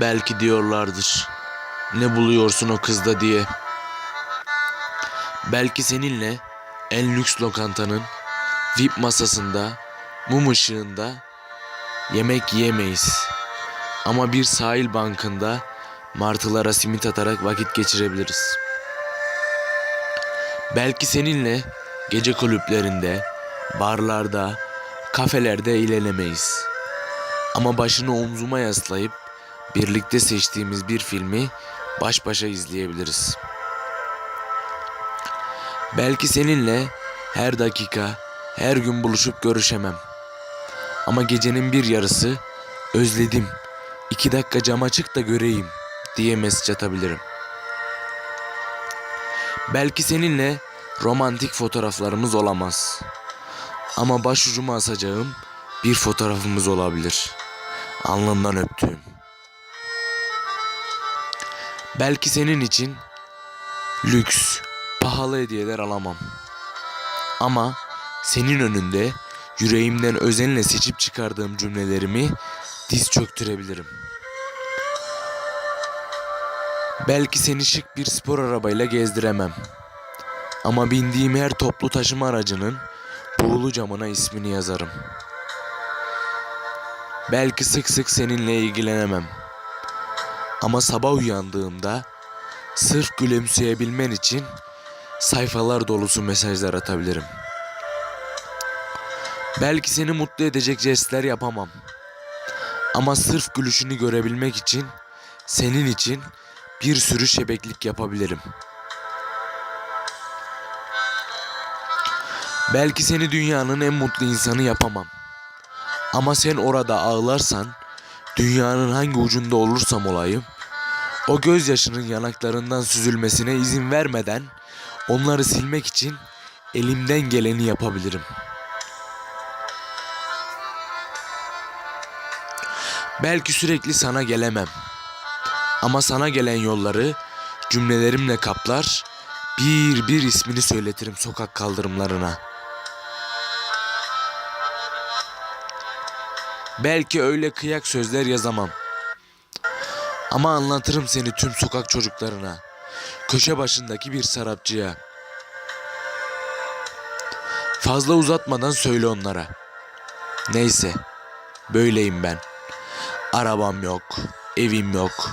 Belki diyorlardır. Ne buluyorsun o kızda diye. Belki seninle en lüks lokantanın VIP masasında, mum ışığında yemek yiyemeyiz. Ama bir sahil bankında martılara simit atarak vakit geçirebiliriz. Belki seninle gece kulüplerinde, barlarda, kafelerde eğlenemeyiz. Ama başını omzuma yaslayıp birlikte seçtiğimiz bir filmi baş başa izleyebiliriz. Belki seninle her dakika, her gün buluşup görüşemem. Ama gecenin bir yarısı özledim. iki dakika cam açık da göreyim diye mesaj atabilirim. Belki seninle romantik fotoğraflarımız olamaz. Ama başucuma asacağım bir fotoğrafımız olabilir. Alnından öptüğüm. Belki senin için lüks, pahalı hediyeler alamam. Ama senin önünde yüreğimden özenle seçip çıkardığım cümlelerimi diz çöktürebilirim. Belki seni şık bir spor arabayla gezdiremem. Ama bindiğim her toplu taşıma aracının buğulu camına ismini yazarım. Belki sık sık seninle ilgilenemem. Ama sabah uyandığımda sırf gülümseyebilmen için sayfalar dolusu mesajlar atabilirim. Belki seni mutlu edecek jestler yapamam. Ama sırf gülüşünü görebilmek için senin için bir sürü şebeklik yapabilirim. Belki seni dünyanın en mutlu insanı yapamam. Ama sen orada ağlarsan, dünyanın hangi ucunda olursam olayım, o gözyaşının yanaklarından süzülmesine izin vermeden onları silmek için elimden geleni yapabilirim. Belki sürekli sana gelemem. Ama sana gelen yolları cümlelerimle kaplar, bir bir ismini söyletirim sokak kaldırımlarına. Belki öyle kıyak sözler yazamam. Ama anlatırım seni tüm sokak çocuklarına. Köşe başındaki bir sarapçıya. Fazla uzatmadan söyle onlara. Neyse, böyleyim ben. Arabam yok, evim yok.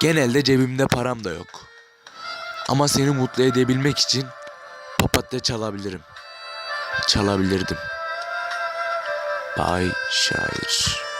Genelde cebimde param da yok. Ama seni mutlu edebilmek için papatya çalabilirim. Çalabilirdim. Bye, Shires.